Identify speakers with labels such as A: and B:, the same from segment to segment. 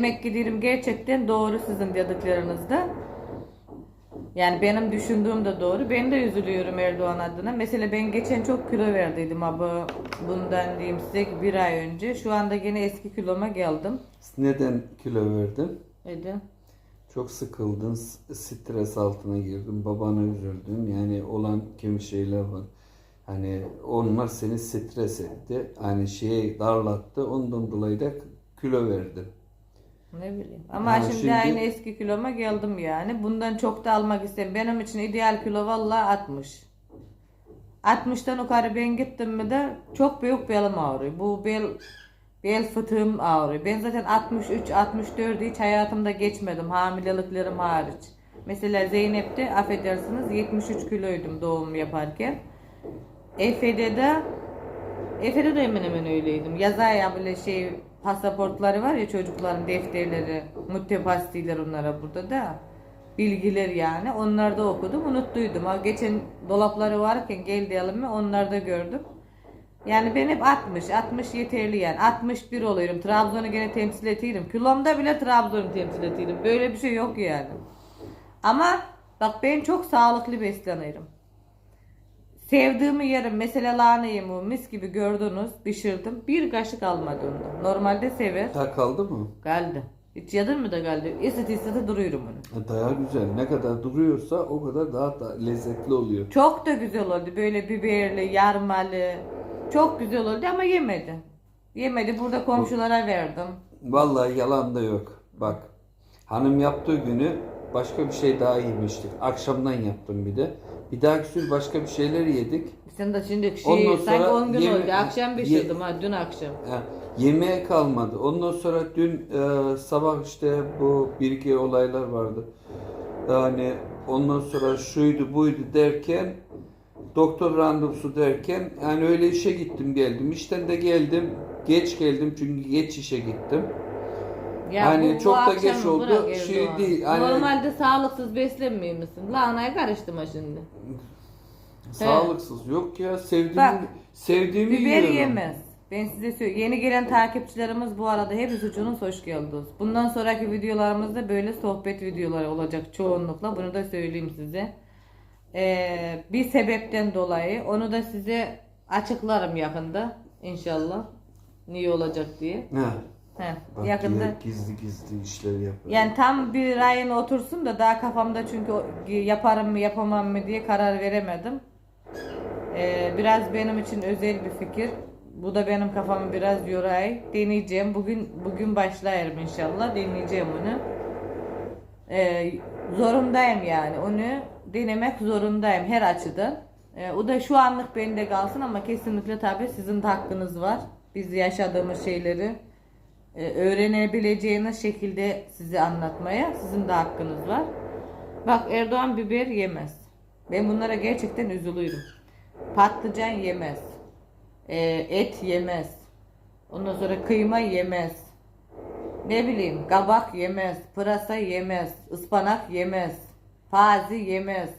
A: Demek ki diyorum gerçekten doğru sizin dedikleriniz Yani benim düşündüğüm de doğru. Ben de üzülüyorum Erdoğan adına. Mesela ben geçen çok kilo verdiydim abi. Bundan diyeyim size bir ay önce. Şu anda yine eski kiloma geldim.
B: Neden kilo verdin?
A: Neden?
B: Çok sıkıldın, stres altına girdin, babana üzüldün. Yani olan kimi şeyler var. Hani onlar seni stres etti. Hani şeyi darlattı. Ondan dolayı da kilo verdin.
A: Ne bileyim. Ama
B: Yani
A: şimdi,
B: şimdi-
A: aynı eski kiloma geldim yani. Bundan çok da almak istem. Benim için ideal kilo vallahi 60. 60'tan yukarı ben gittim mi de çok büyük belim ağrıyor. Bu bel bel fıtığım ağrıyor. Ben zaten 63 64 hiç hayatımda geçmedim hamileliklerim hariç. Mesela Zeynep'te affedersiniz 73 kiloydum doğum yaparken. Efe'de de Efe'de de hemen hemen öyleydim. Yaza ya böyle şey pasaportları var ya çocukların defterleri, muttepastiler onlara burada da. Bilgiler yani. Onları da okudum. Unuttuydum. Ha, geçen dolapları varken gel diyelim mi onları da gördüm. Yani ben hep 60. 60 yeterli yani. 61 oluyorum. Trabzon'u gene temsil etiyorum. Kilomda bile Trabzon'u temsil etiyorum. Böyle bir şey yok yani. Ama bak ben çok sağlıklı besleniyorum. Sevdiğimi yerim. Mesela lahana yemeği mis gibi gördünüz. Pişirdim. Bir kaşık almadı ondan. Normalde sever.
B: Ta kaldı mı?
A: Geldi. Hiç yedin mi de geldi. İstit istit duruyorum onu.
B: Ha, Daha güzel. Ne kadar duruyorsa o kadar daha da lezzetli oluyor.
A: Çok da güzel oldu. Böyle biberli, yarmalı. Çok güzel oldu ama yemedi. Yemedi. Burada komşulara verdim.
B: Vallahi yalan da yok. Bak hanım yaptığı günü başka bir şey daha yemiştik. Akşamdan yaptım bir de. Bir dahaki gün başka bir şeyler yedik.
A: Sen de şimdi
B: Ondan
A: şey,
B: sonra
A: sanki 10 gün
B: yeme-
A: oldu. Akşam
B: ye-
A: pişirdim ha dün akşam.
B: Ha, yemeğe kalmadı. Ondan sonra dün e, sabah işte bu bir iki olaylar vardı. Yani ondan sonra şuydu buydu derken doktor randevusu derken yani öyle işe gittim geldim. İşten de geldim. Geç geldim çünkü geç işe gittim. Hani çok da
A: akşam
B: geç oldu.
A: Bırak
B: Şey değil, hani-
A: Normalde sağlıksız beslenmiyor musun? Lahanaya karıştım ha şimdi.
B: Sağlıksız yok ya sevdiğimi
A: Bak,
B: sevdiğimi
A: Biber
B: yiyorum.
A: yemez. Ben size söyleyeyim. Yeni gelen takipçilerimiz bu arada hep sucuğunuz hoş geldiniz. Bundan sonraki videolarımızda böyle sohbet videoları olacak çoğunlukla. Bunu da söyleyeyim size. Ee, bir sebepten dolayı onu da size açıklarım yakında inşallah. Niye olacak diye.
B: Ha. Bak
A: yakında.
B: yine gizli gizli işleri yapıyor.
A: Yani tam bir ayına otursun da daha kafamda çünkü o- yaparım mı yapamam mı diye karar veremedim. Ee, biraz benim için özel bir fikir. Bu da benim kafamı biraz yoray. Deneyeceğim. Bugün bugün başlarım inşallah. Deneyeceğim onu. Ee, zorundayım yani. Onu denemek zorundayım her açıdan. Ee, o da şu anlık bende kalsın ama kesinlikle tabii sizin de hakkınız var. Biz yaşadığımız şeyleri öğrenebileceğiniz şekilde size anlatmaya sizin de hakkınız var. Bak Erdoğan biber yemez. Ben bunlara gerçekten üzülüyorum. Patlıcan yemez. E, et yemez. Ondan sonra kıyma yemez. Ne bileyim kabak yemez. Pırasa yemez. ıspanak yemez. Fazi yemez.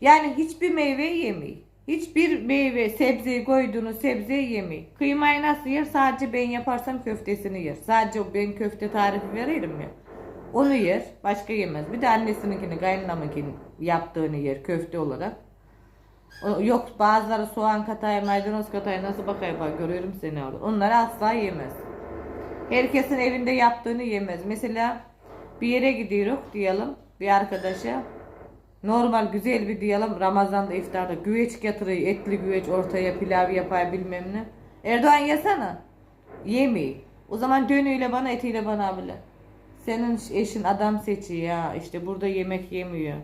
A: Yani hiçbir meyve yemeyin. Hiçbir meyve, sebzeyi koyduğunuz sebzeyi yemeyin. Kıymayı nasıl yer? Sadece ben yaparsam köftesini yer. Sadece ben köfte tarifi veririm ya. Onu yer. Başka yemez. Bir de annesininkini, kaynanamınkini yaptığını yer köfte olarak. Yok bazıları soğan katay, maydanoz katay nasıl bakay bak görüyorum seni orada. Onları asla yemez. Herkesin evinde yaptığını yemez. Mesela bir yere gidiyoruz diyelim bir arkadaşa. Normal güzel bir diyelim Ramazan'da iftarda güveç getiriyor etli güveç ortaya pilav yapar bilmem ne. Erdoğan yesene. Yemeği. O zaman dönüyle bana etiyle bana bile. Senin eşin adam seçiyor ya işte burada yemek yemiyor.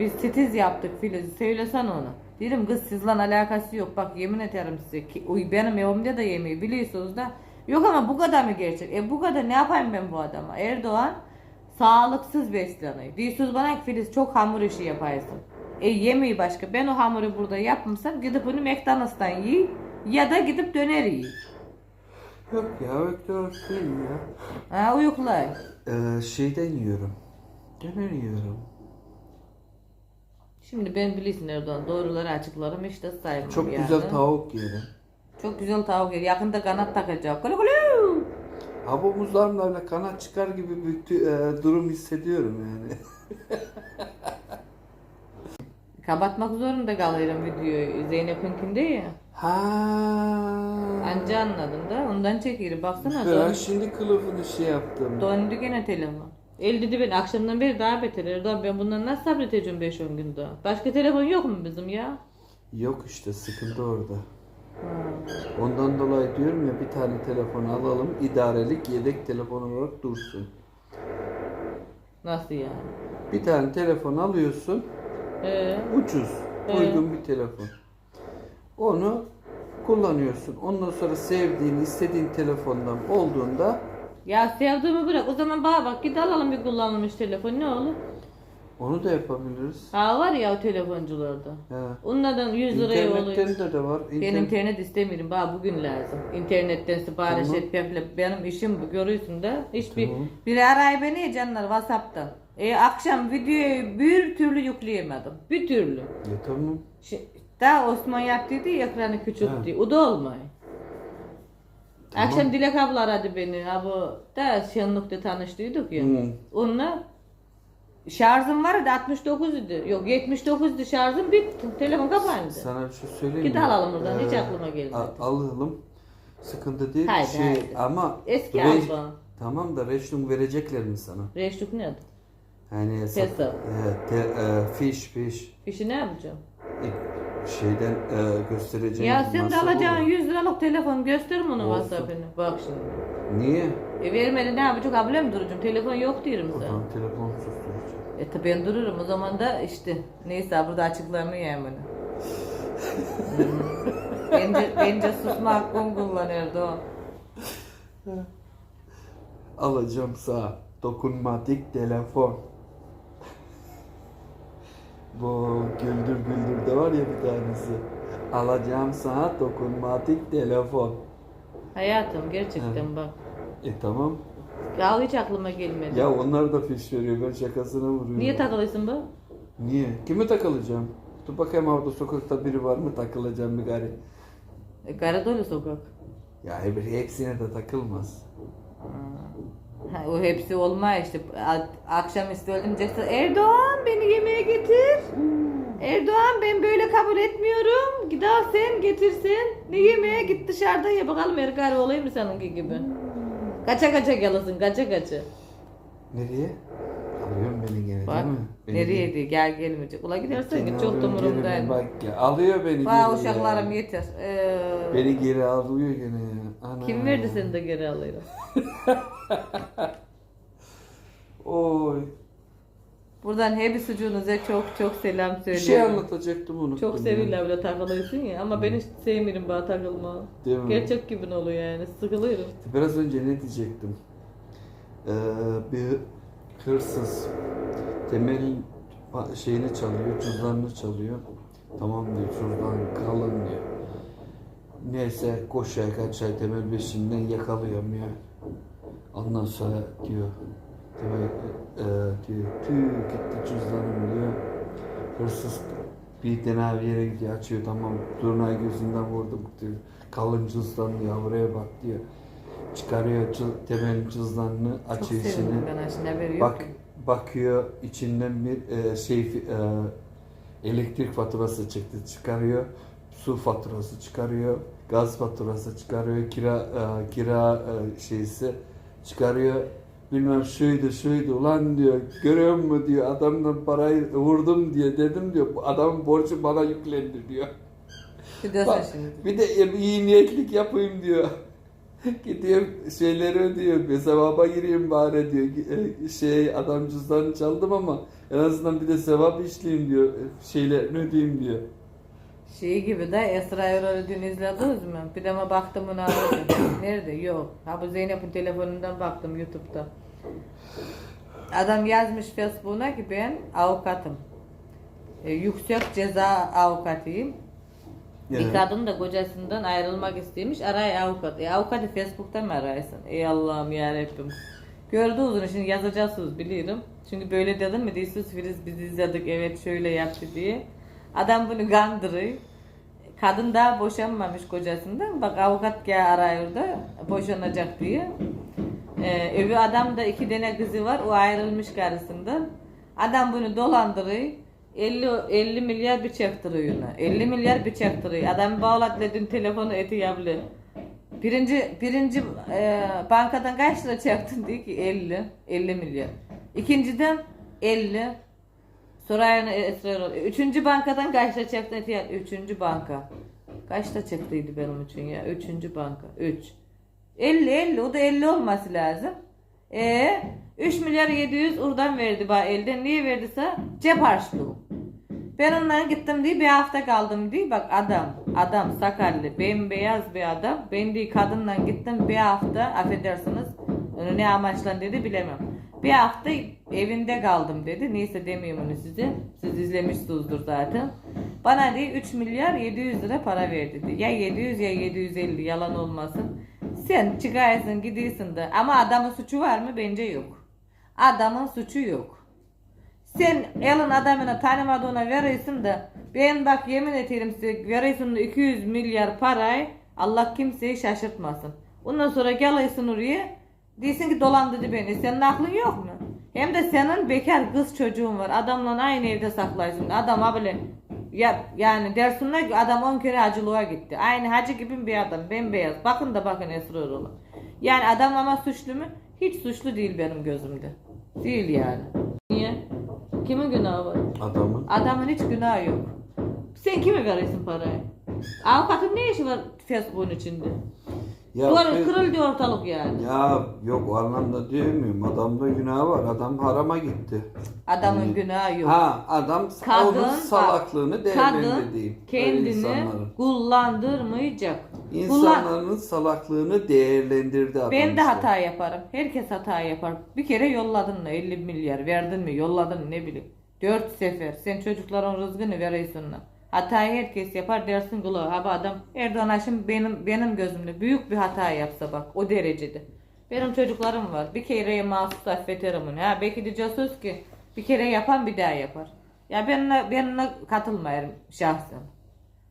A: Biz titiz yaptık Filiz söylesen onu. Dedim kız sizle alakası yok bak yemin ederim size ki uy benim evimde de yemeği biliyorsunuz da. Yok ama bu kadar mı gerçek? E bu kadar ne yapayım ben bu adama? Erdoğan sağlıksız besleniyor. Diyorsunuz bana ki Filiz çok hamur işi yaparsın. E yemeği başka. Ben o hamuru burada yapmışsam gidip bunu McDonald's'tan yiy ya da gidip döner yiy.
B: Yok ya öyle değil ya.
A: Ha uyuklay.
B: Ee, şeyden yiyorum. Döner yiyorum.
A: Şimdi ben bilirsin Erdoğan doğruları açıklarım işte saymam
B: Çok
A: yani.
B: güzel tavuk yerim.
A: Çok güzel tavuk yer. Yakında kanat takacak. Kulu kulu.
B: Hava omuzlarımda öyle kanat çıkar gibi bir tü- e, durum hissediyorum yani.
A: Kapatmak zorunda kalıyorum videoyu. Zeynep'inkinde ya.
B: Ha.
A: Anca anladın da ondan çekiyor. Baksana
B: Ben
A: don,
B: şimdi kılıfını şey yaptım.
A: dondu gene telefon. El dedi ben akşamdan beri daha beter. Erdoğan ben bundan nasıl sabredeceğim 5-10 gün daha? Başka telefon yok mu bizim ya?
B: Yok işte sıkıntı orada. Ondan dolayı diyorum ya bir tane telefon alalım idarelik yedek telefon olarak dursun.
A: Nasıl yani?
B: Bir tane telefon alıyorsun
A: Ee,
B: ucuz
A: Evet.
B: uygun bir telefon. Onu kullanıyorsun. Ondan sonra sevdiğin istediğin telefondan olduğunda
A: ya sevdiğimi bırak. O zaman bana bak git alalım bir kullanılmış telefon ne olur?
B: Onu da yapabiliriz.
A: Ha var ya o telefoncularda.
B: He.
A: Onlardan 100 liraya oluyor.
B: İnternetten de, var.
A: Ben
B: İnternet-
A: internet istemiyorum. Bana bugün lazım. İnternetten sipariş
B: Tamam.
A: et. yapla- Benim işim bu. Görüyorsun da. Hiçbir
B: Tamam.
A: biri arayı beni ya canlar WhatsApp'tan. E, akşam videoyu bir türlü yükleyemedim. Bir türlü.
B: E, tamam.
A: Şi- Daha Osman yaptıydı ya ekranı küçülttü. O da olmuyor.
B: Tamam.
A: Akşam Dilek abla aradı beni. Ha bu da Şenlik'te tanıştıydık ya.
B: Hı.
A: Onunla şarjım vardı 69 idi. Yok 79 idi şarjım bitti. Telefon kapandı.
B: Sana bir şey söyleyeyim
A: Git
B: mi?
A: alalım buradan, hiç
B: Ee,
A: aklıma gelmedi.
B: a- alalım. Sıkıntı değil.
A: Haydi,
B: şey
A: haydi.
B: ama
A: Eski
B: Reş-
A: alba.
B: Tamam da reşlum verecekler mi sana?
A: Reşluk ne adı?
B: Yani
A: Hesap.
B: e, te, e, fiş fiş
A: İşi ne yapacağım?
B: E, şeyden e, göstereceğin
A: Ya sen de alacağın
B: olur.
A: 100 liralık telefon gösterim onu
B: Olsun.
A: WhatsApp'ını. Bak şimdi.
B: Niye?
A: E vermedi ne yapacak abla mı duracağım? Telefon yok diyorum sana.
B: zaman telefon susturacağım.
A: E tabi ben dururum o zaman da işte neyse burada açıklarını bunu. Hmm. bence, bence susma hakkım kullanırdı o.
B: Alacağım sağ dokunmatik telefon. Bu güldür güldür de var ya bir tanesi. Alacağım sana dokunmatik telefon.
A: Hayatım gerçekten bak.
B: E tamam.
A: Ya hiç aklıma gelmedi.
B: Ya onlar da fiş veriyor. Ben şakasına vuruyorum.
A: Niye takılıyorsun bu?
B: Niye? Kime takılacağım? Dur bakayım orada sokakta biri var mı takılacağım bir gari.
A: E, Karadolu sokak.
B: Ya hep- hepsine de takılmaz.
A: Ha, o hepsi olmaz işte. Akşam öldüm diyeceksin. Erdoğan beni yemeğe getir. Erdoğan ben böyle kabul etmiyorum. Git al sen getirsin. Ne yemeğe git dışarıda ye bakalım ergar olayım mı seninki gibi. Kaça kaça gelirsin kaça kaça.
B: Nereye? Alıyorsun beni gene
A: Bak
B: değil mi? Beni
A: nereye diye gel gelmeyecek. Ula gidersen git çok da.
B: Bak ya, alıyor beni
A: Bana
B: geri
A: uşaklarım
B: ya.
A: yeter. Ee,
B: Beni geri alıyor gene ya. Ana.
A: kim verdi seni de geri alayım?
B: Oy.
A: Buradan hepsi sucuğunuza çok çok selam
B: Bir
A: söylüyorum.
B: şey anlatacaktım unuttum.
A: Çok
B: ya.
A: seviyorlar böyle takılıyorsun ya ama ben hiç sevmiyorum bana takılma.
B: Değil mi?
A: Gerçek gibi oluyor yani sıkılıyorum.
B: Biraz önce ne diyecektim? Ee, bir hırsız temelin pa- şeyini çalıyor, cüzdanını çalıyor. Tamam diyor, cüzdan kalın diyor. Neyse koşuya kaçay temel peşinden yakalıyorum ya. Ondan sonra diyor, temel e, diyor, tüh gitti cüzdanım diyor. Hırsız bir bir yere gidiyor, açıyor tamam, turnayı gözünden vurdum diyor. Kalın cüzdan diyor, buraya bak diyor. Çıkarıyor cü- temel cüzdanını,
A: Çok
B: açıyor
A: sevindim
B: içini. Bak bakıyor içinden bir e, şey e, elektrik faturası çıktı çıkarıyor. Su faturası çıkarıyor. Gaz faturası çıkarıyor. Kira e, kira e, şeysi çıkarıyor. Bilmem şuydu şuydu ulan diyor. Görüyor musun diyor. Adamdan parayı vurdum diye dedim diyor. Bu adamın borcu bana yüklendi diyor.
A: Gidiyorsun
B: Bak,
A: şimdi.
B: bir de e, iyi niyetlik yapayım diyor. Gidiyorum şeyleri ödüyor. Bir sevaba gireyim bari diyor. E, Şey adam cüzdanı çaldım ama en azından bir de sevap işleyeyim diyor. E, Şeylerini ödeyeyim diyor.
A: Şey gibi de Esra Erol'u dün izlediniz mi? Bir de baktım bunu aradım. Nerede? Yok. Ha bu Zeynep'in telefonundan baktım YouTube'da. Adam yazmış Facebook'una ki ben avukatım. E, yüksek ceza avukatıyım. Bir kadın da kocasından ayrılmak istemiş. Aray avukat. E avukatı Facebook'ta mı araysın? Ey Allah'ım yarabbim. Gördü uzun şimdi yazacaksınız biliyorum. Çünkü böyle dedim mi diyorsunuz Filiz biz izledik evet şöyle yaptı diye. Adam bunu kandırıyor. Kadın daha boşanmamış kocasından. Bak avukat gel arıyor da boşanacak diye. Ee, öbür adam da iki tane kızı var. O ayrılmış karısından. Adam bunu dolandırıyor. 50, 50 milyar bir çektiriyor ona. 50 milyar bir çektiriyor. Adam bağladı dün telefonu eti yaplı. Birinci, birinci e, bankadan kaç lira çektin diyor ki 50. 50 milyar. İkinciden 50. Sorayana Esrar Üçüncü bankadan kaç lira çektin eti yaplı? Üçüncü banka. Kaç lira çektiydi benim için ya? Üçüncü banka. 3. 50 50 o da 50 olması lazım. E 3 milyar 700 oradan verdi bana elden. Niye verdiyse cep harçlığı. Ben ondan gittim diye bir hafta kaldım diye bak adam adam sakallı bembeyaz bir adam ben diye kadınla gittim bir hafta affedersiniz onu ne amaçla dedi bilemem. Bir hafta evinde kaldım dedi. Neyse demiyorum onu size. Siz izlemişsinizdir zaten. Bana diye 3 milyar 700 lira para verdi diye. Ya 700 ya 750 yalan olmasın. Sen çıkarsın gidiyorsun da ama adamın suçu var mı? Bence yok. Adamın suçu yok. Sen elin adamına tanımadığına veriyorsun da ben bak yemin ederim size veriyorsun da 200 milyar parayı Allah kimseyi şaşırtmasın. Ondan sonra geliyorsun oraya diyorsun ki dolandırdı beni. Senin aklın yok mu? Hem de senin bekar kız çocuğun var. Adamla aynı evde saklaysın. Adam böyle ya yani dersinler ki adam 10 kere hacılığa gitti. Aynı hacı gibi bir adam. Bembeyaz. Bakın da bakın Esra Erol'a. Yani adam ama suçlu mu? Hiç suçlu değil benim gözümde. Değil yani. Niye? Kimin günahı var?
B: Adamın.
A: Adamın hiç günahı yok. Sen kime veriyorsun parayı? Avukatın ne işi var Facebook'un içinde?
B: Ya,
A: Duvar
B: fe-
A: kırıldı ortalık yani.
B: ya yok o anlamda diyemiyorum. Adamda günahı var. Adam harama gitti.
A: Adamın
B: Yani-
A: günahı yok.
B: Ha adam
A: Kadın,
B: onun salaklığını. Öyle
A: kendini
B: insanların.
A: kullandırmayacak. Kullan-
B: İnsanların salaklığını değerlendirdi adam
A: Ben de
B: işte.
A: hata yaparım. Herkes hata yapar. Bir kere yolladın mı 50 milyar verdin mi yolladın mı ne bileyim. Dört sefer sen çocukların rızkını veriyorsun. Hatayı herkes yapar dersin kulağı. Abi adam Erdoğan Haşim benim benim gözümde büyük bir hata yapsa bak o derecede. Benim çocuklarım var. Bir kereye mahsus affederim onu. Ha belki söz ki bir kere yapan bir daha yapar. Ya ben ben katılmayarım şahsen.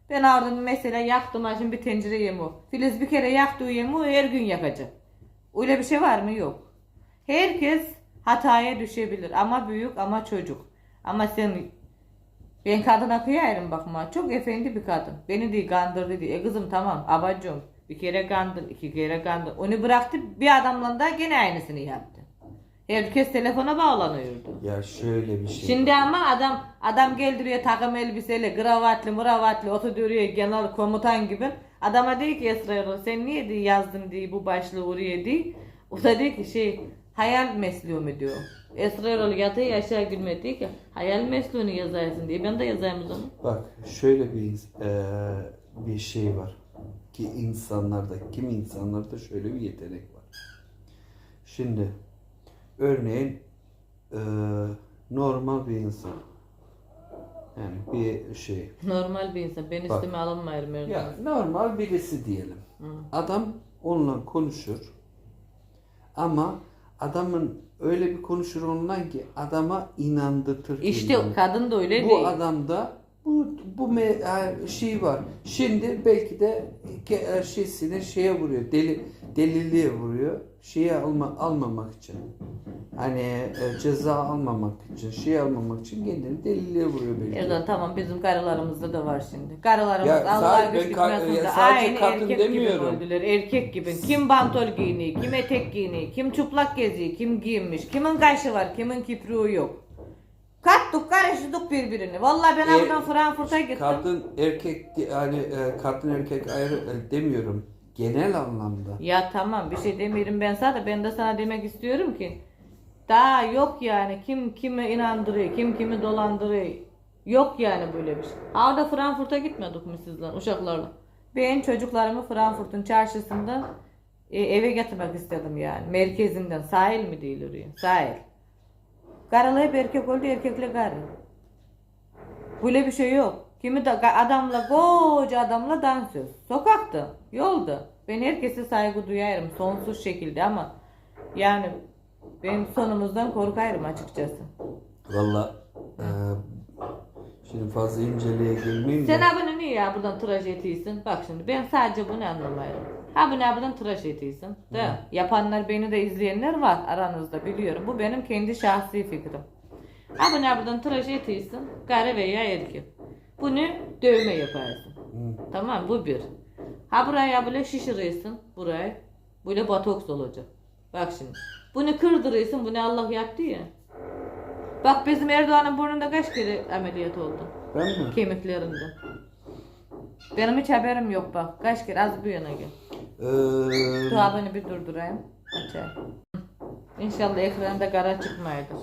A: Ben orada mesela yaktım ha şimdi bir tencere yemeği. Filiz bir kere yaktığı yemeği her gün yakacak. Öyle bir şey var mı? Yok. Herkes hataya düşebilir. Ama büyük ama çocuk. Ama sen ben kadına kıyarım bakma. Çok efendi bir kadın. Beni değil kandırdı diye. E kızım tamam abacım. Bir kere kandır, iki kere kandır. Onu bıraktı bir adamla da gene aynısını yaptı. Herkes telefona bağlanıyordu.
B: Ya şöyle bir şey.
A: Şimdi ama adam adam geldiriyor takım elbiseyle, kravatlı, mıravatlı, oturuyor genel komutan gibi. Adama diyor ki Esra sen niye diye yazdın diye bu başlığı oraya diye. O da diyor ki şey hayal mesleği diyor. Esra Erol yatıyor aşağı gülme diyor ki hayal mesleğini yazarsın diye. Ben de yazayım o zaman.
B: Bak şöyle bir eee, bir şey var ki insanlarda kim insanlarda şöyle bir yetenek var. Şimdi örneğin eee, normal bir insan yani bir şey
A: Normal bir insan. Ben
B: Bak.
A: üstüme alınmayırım öyle.
B: ya normal birisi diyelim. Adam onunla konuşur ama adamın öyle bir konuşur onunla ki adama inandırtır.
A: İşte
B: kendini.
A: kadın da öyle
B: bu
A: değil.
B: adamda bu bu me- şey var. Şimdi belki de ke- e, şeysini şeye vuruyor. Deli deliliğe vuruyor. Şeye alma, almamak için. Hani e, ceza almamak için, şey almamak için kendini deliliğe vuruyor belki.
A: Erdoğan tamam bizim karılarımızda da var şimdi. Karılarımız
B: Ya
A: Allah güç
B: ya
A: de aynı erkek
B: demiyorum.
A: gibi öldüler. Erkek gibi. Kim bantol giyiniyor, kim etek giyiniyor, kim çıplak geziyor, kim giyinmiş, kimin kaşı var, kimin kipriği yok. Kattık karıştırdık birbirini. Vallahi ben
B: E,
A: buradan Frankfurt'a gittim.
B: Kadın erkek yani e, kadın erkek ayrı e, demiyorum. Genel anlamda.
A: Ya tamam bir şey demiyorum ben sana da ben de sana demek istiyorum ki daha yok yani kim kimi inandırıyor, kim kimi dolandırıyor. Yok yani böyle bir şey. Orada Frankfurt'a gitmedik mi sizler uşaklarla? Ben çocuklarımı Frankfurt'un çarşısında e, eve getirmek istedim yani. Merkezinden. Sahil mi değil oraya? Sahil. Karılı hep erkek oldu, erkekle karı. Böyle bir şey yok. Kimi de adamla koca adamla dansöz. Sokakta, yolda. Ben herkese saygı duyarım sonsuz şekilde ama yani ben sonumuzdan korkarım açıkçası.
B: Valla e, Şimdi fazla inceliğe girmeyeyim
A: Sen
B: de.
A: ha bunu niye ya buradan tıraş etiysin? Bak şimdi ben sadece bunu anlamıyorum. Ha bunu buradan tıraş etiysin. De. Yapanlar beni de izleyenler var aranızda biliyorum. Bu benim kendi şahsi fikrim. Ha bunu buradan tıraş etiysin. Kare veya erkek. Bunu dövme yaparsın.
B: Hı.
A: Tamam bu bir. Ha buraya böyle şişiriyorsun. Burayı. Böyle botoks olacak. Bak şimdi. Bunu kırdırıyorsun. Bunu Allah yaptı ya. Bak bizim Erdoğan'ın burnunda kaç kere ameliyat oldu?
B: Ben mi?
A: Kemiklerinde. Benim hiç haberim yok bak. Kaç kere az bir yana gel.
B: Ee,
A: abini bir durdurayım. Açayım. İnşallah ekranda kara çıkmaydır.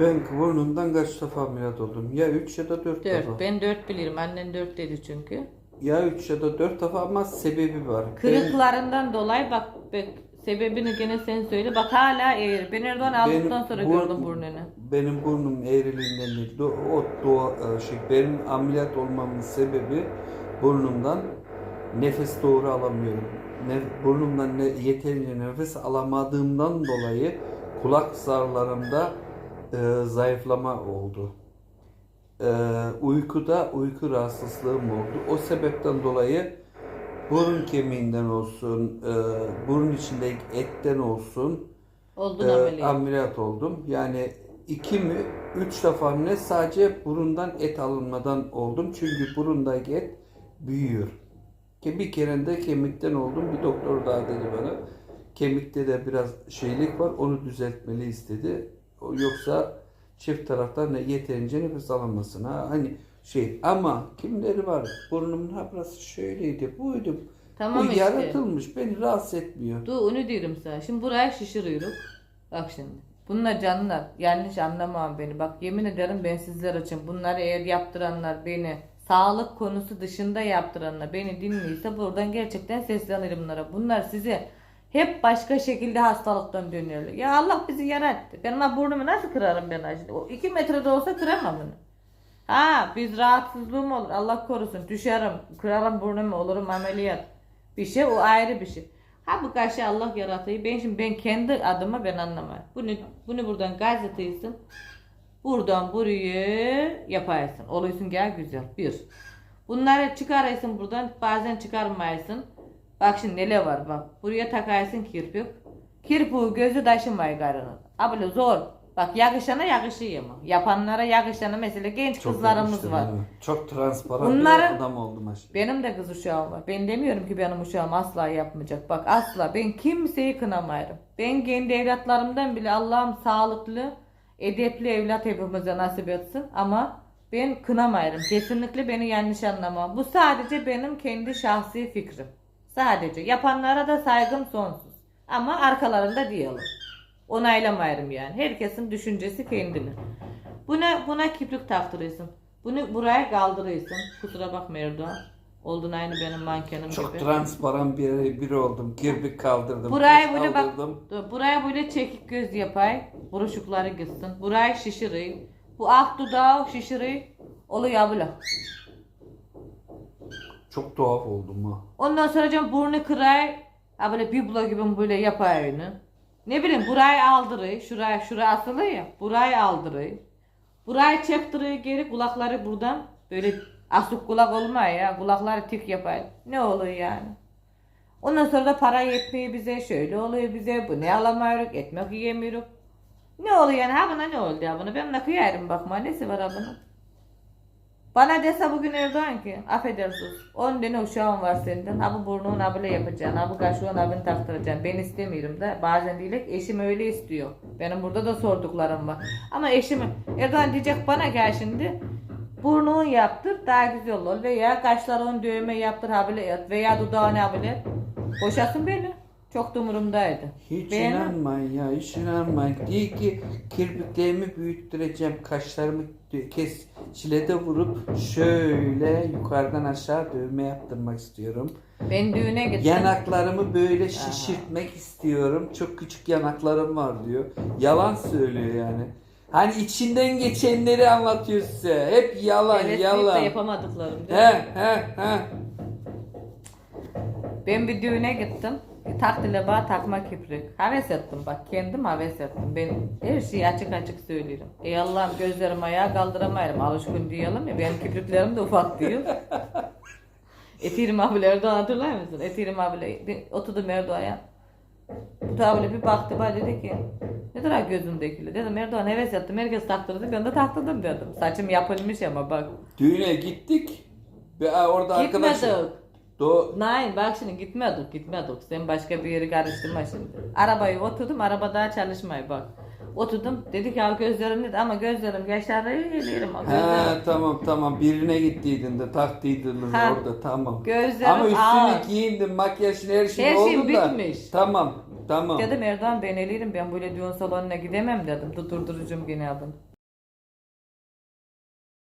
B: Ben burnumdan kaç defa ameliyat oldum? Ya 3 ya da 4 defa.
A: Dört. Ben dört bilirim. Annen dört dedi çünkü.
B: Ya 3 ya da 4 defa ama sebebi var. Ben-
A: Kırıklarından dolayı bak, bak sebebini gene sen söyle. Bak hala eğri. Ben Erdoğan aldıktan sonra
B: burn-
A: gördüm burnunu.
B: Benim burnum eğriliğinden değil. Do- O doğa e, şey benim ameliyat olmamın sebebi burnumdan nefes doğru alamıyorum. Ne, burnumdan ne, yeterince nefes alamadığımdan dolayı kulak zarlarımda e, zayıflama oldu. E, uykuda uyku rahatsızlığım oldu. O sebepten dolayı burun kemiğinden olsun, e, burun içindeki etten olsun,
A: Oldun
B: ee,
A: ameliyat.
B: ameliyat oldum. Yani iki mi, üç defa ne sadece burundan et alınmadan oldum. Çünkü burundaki et büyüyor. Ki bir kere de kemikten oldum. Bir doktor daha dedi bana. Kemikte de biraz şeylik var. Onu düzeltmeli istedi. Yoksa çift taraftan ne yeterince nefes alamazsın. Ha, hani şey ama kimleri var? Burnumun ha burası şöyleydi, buydu.
A: Tamam
B: Bu
A: işte.
B: yaratılmış. Beni rahatsız etmiyor.
A: Dur onu diyorum sana. Şimdi buraya şişiriyoruz. Bak şimdi. Bunlar canlılar. Yanlış anlamam beni. Bak yemin ederim ben sizler için. Bunları eğer yaptıranlar beni sağlık konusu dışında yaptıranlar beni dinliyorsa buradan gerçekten seslenirim bunlara. Bunlar size hep başka şekilde hastalıktan dönüyorlar. Ya Allah bizi yarattı. Benim ha burnumu nasıl kırarım ben şimdi? O iki metrede olsa kıramam bunu. Ha biz rahatsızlığım olur. Allah korusun. Düşerim. Kırarım burnumu olurum ameliyat. Bir şey o ayrı bir şey. Ha bu karşı Allah yaratıyor. Ben şimdi ben kendi adıma ben anlamam. Bunu bunu buradan gazeteysin. Buradan buraya yaparsın. Oluyorsun gel güzel. Bir. Bunları çıkarırsın buradan. Bazen çıkarmaysın. Bak şimdi neler var bak. Buraya takarsın kirpik. Kirpiği gözü taşımay karının. Abla zor. Bak yakışana yakışıyor mu? Yapanlara yakışana mesela genç kızlarımız
B: yakıştı
A: var.
B: bana. Çok transparan
A: Bunların-
B: bir adam oldum aşkım.
A: Benim de kız uşağım var. Ben demiyorum ki benim uşağım asla yapmayacak. Bak asla. Ben kimseyi kınamayırım. Ben kendi evlatlarımdan bile Allah'ım sağlıklı, edepli evlat hepimize nasip etsin. Ama ben kınamayırım. Kesinlikle beni yanlış anlama. Bu sadece benim kendi şahsi fikrim. Sadece. Yapanlara da saygım sonsuz. Ama arkalarında diyelim. Onaylamayırım yani. Herkesin düşüncesi kendine. Buna buna kibrik taktırıyorsun. Bunu buraya kaldırıyorsun. Kusura bakma Erdoğan. Oldun aynı benim mankenim
B: Çok
A: gibi.
B: transparan biri, biri oldum. Kirpik kaldırdım.
A: Buraya böyle bak.
B: kaldırdım.
A: Dur, Buraya böyle çekik göz yapay. Buruşukları gitsin. Burayı şişiriyor. Bu alt dudağı şişiriyor. Oluyor böyle.
B: Çok tuhaf oldum ha.
A: Ondan sonra canım burnu kıray. Ha böyle biblo gibi böyle yapay onu. Ne bileyim burayı aldırıyor. Şuraya şuraya asılı ya. Burayı aldırıyor. Burayı çektiriyor geri kulakları buradan. Böyle asık kulak olmuyor ya. Kulakları tik yapar. Ne oluyor yani? Ondan sonra da para yetmiyor bize. Şöyle oluyor bize. Bu ne alamıyoruz. Ekmek yiyemiyoruz. Ne oluyor yani? Ha buna ne oldu ya buna? Ben buna kıyarım bakma. Nesi var ha? Bana dese bugün Erdoğan ki affedersiniz 10 tane uşağın var senden ha bu burnun ha böyle yapacaksın. Ha bu kaşığın abini taktıracaksın. Ben istemiyorum da. Bazen diyecek eşim öyle istiyor. Benim burada da sorduklarım var. Ama eşim Erdoğan diyecek bana gel şimdi burnunu yaptır daha güzel olur veya kaşlarını dövme yaptır ha böyle veya dudağını ha böyle. Boşasın beni çok da umurumdaydı
B: Hiç
A: Beğendin?
B: inanmayın ya, hiç inanmayın. Diye ki kirpiklerimi büyüttüreceğim, kaşlarımı kes çilede vurup şöyle yukarıdan aşağı dövme yaptırmak istiyorum.
A: ben düğüne gittim
B: Yanaklarımı böyle şişirtmek istiyorum. Çok küçük yanaklarım var diyor. Yalan söylüyor yani. Hani içinden geçenleri anlatıyor size. Hep yalan,
A: evet,
B: yalan.
A: de yapamadıklarım
B: He he he.
A: Ben bir düğüne gittim. Taktile bağ takma kiprik. Haves ettim bak kendim haves ettim. Ben her şeyi açık açık söylüyorum. Ey Allah'ım gözlerimi ayağa kaldıramayırım. Alışkın diyelim ya benim kipriklerim de ufak değil. Etirim abla Erdoğan hatırlar mısın? Etirim bir oturdum Erdoğan'a. Bu da bir baktı bana dedi ki ne kadar gözündekiler. Dedim Erdoğan heves ettim. Herkes taktırdı. Ben de taktırdım dedim. Saçım yapılmış ama bak.
B: Düğüne gittik. Ve aa, orada arkadaşlar. Do
A: Nein bak şimdi gitmedik gitmedik. Sen başka bir yeri karıştırma şimdi. Arabayı oturdum araba daha çalışmıyor bak. Oturdum dedi ki al gözlerim dedi ama gözlerim yaşarıyor gözlerim,
B: He tamam tamam birine gittiydin de taktıydınız
A: Ha.
B: orada tamam.
A: Gözlerim
B: Ama üstünü
A: ağır.
B: giyindin makyajın her şey
A: Her
B: oldu da.
A: bitmiş.
B: Tamam tamam.
A: Dedim Erdoğan ben elirim ben böyle düğün salonuna gidemem dedim. Tutturdurucum gene aldım.